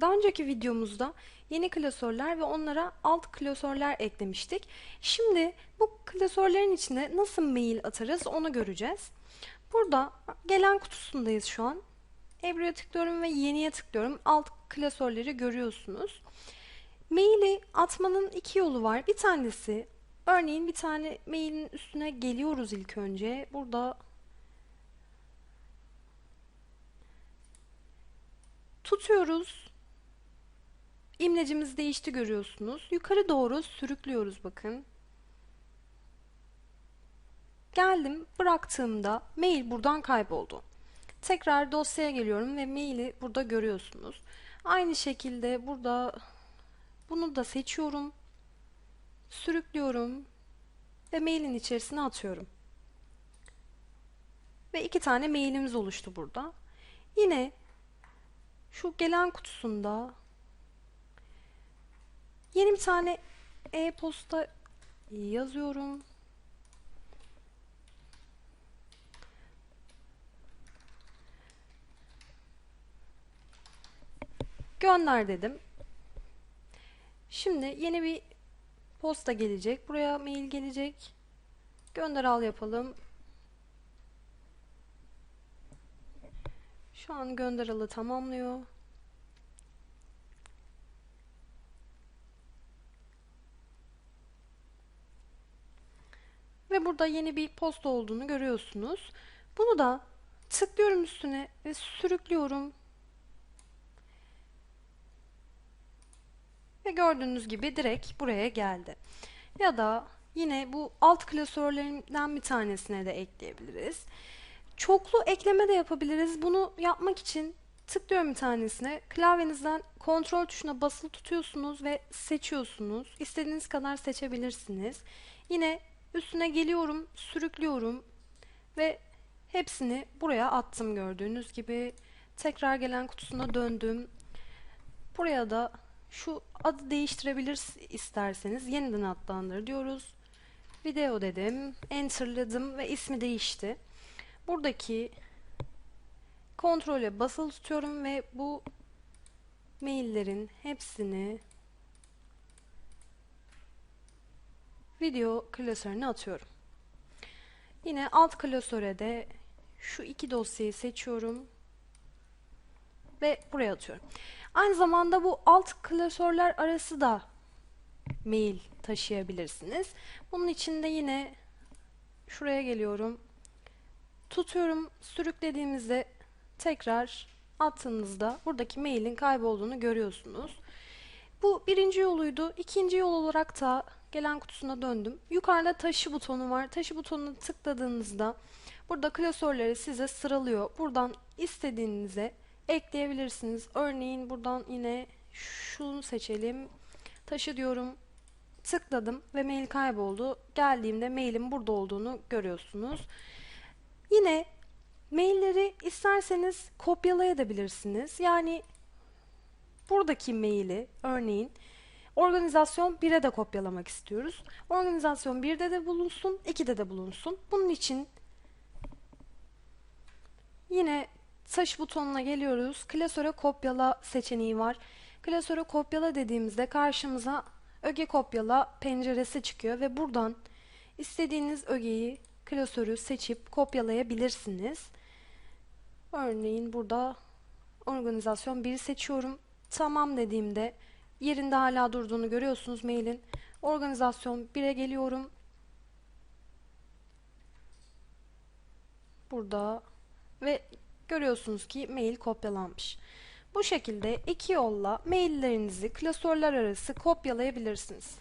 Daha önceki videomuzda yeni klasörler ve onlara alt klasörler eklemiştik. Şimdi bu klasörlerin içine nasıl mail atarız onu göreceğiz. Burada gelen kutusundayız şu an. Ebru'ya tıklıyorum ve yeniye tıklıyorum. Alt klasörleri görüyorsunuz. Maili atmanın iki yolu var. Bir tanesi örneğin bir tane mailin üstüne geliyoruz ilk önce. Burada tutuyoruz. İmlecimiz değişti görüyorsunuz. Yukarı doğru sürüklüyoruz bakın. Geldim bıraktığımda mail buradan kayboldu. Tekrar dosyaya geliyorum ve maili burada görüyorsunuz. Aynı şekilde burada bunu da seçiyorum. Sürüklüyorum ve mailin içerisine atıyorum. Ve iki tane mailimiz oluştu burada. Yine şu gelen kutusunda yeni bir tane e-posta yazıyorum. Gönder dedim. Şimdi yeni bir posta gelecek. Buraya mail gelecek. Gönder al yapalım. Şu an gönder alı tamamlıyor. Ve burada yeni bir posta olduğunu görüyorsunuz. Bunu da tıklıyorum üstüne ve sürüklüyorum. Ve gördüğünüz gibi direkt buraya geldi. Ya da yine bu alt klasörlerinden bir tanesine de ekleyebiliriz. Çoklu ekleme de yapabiliriz. Bunu yapmak için tıklıyorum bir tanesine. Klavyenizden kontrol tuşuna basılı tutuyorsunuz ve seçiyorsunuz. İstediğiniz kadar seçebilirsiniz. Yine üstüne geliyorum, sürüklüyorum ve hepsini buraya attım gördüğünüz gibi. Tekrar gelen kutusuna döndüm. Buraya da şu adı değiştirebilir isterseniz yeniden adlandır diyoruz. Video dedim, enterladım ve ismi değişti. Buradaki kontrole basılı tutuyorum ve bu maillerin hepsini video klasörüne atıyorum. Yine alt klasöre de şu iki dosyayı seçiyorum ve buraya atıyorum. Aynı zamanda bu alt klasörler arası da mail taşıyabilirsiniz. Bunun için de yine şuraya geliyorum. Tutuyorum, sürüklediğimizde tekrar attığınızda buradaki mailin kaybolduğunu görüyorsunuz. Bu birinci yoluydu. İkinci yol olarak da gelen kutusuna döndüm. Yukarıda taşı butonu var. Taşı butonuna tıkladığınızda burada klasörleri size sıralıyor. Buradan istediğinize ekleyebilirsiniz. Örneğin buradan yine şunu seçelim. Taşı diyorum. Tıkladım ve mail kayboldu. Geldiğimde mailin burada olduğunu görüyorsunuz. Yine mailleri isterseniz kopyalayabilirsiniz. Yani buradaki maili örneğin organizasyon 1'e de kopyalamak istiyoruz. Organizasyon 1'de de bulunsun, 2'de de bulunsun. Bunun için yine Taş butonuna geliyoruz. Klasöre kopyala seçeneği var. Klasöre kopyala dediğimizde karşımıza öge kopyala penceresi çıkıyor ve buradan istediğiniz ögeyi, klasörü seçip kopyalayabilirsiniz. Örneğin burada organizasyon 1'i seçiyorum. Tamam dediğimde yerinde hala durduğunu görüyorsunuz mailin. Organizasyon 1'e geliyorum. Burada ve Görüyorsunuz ki mail kopyalanmış. Bu şekilde iki yolla maillerinizi klasörler arası kopyalayabilirsiniz.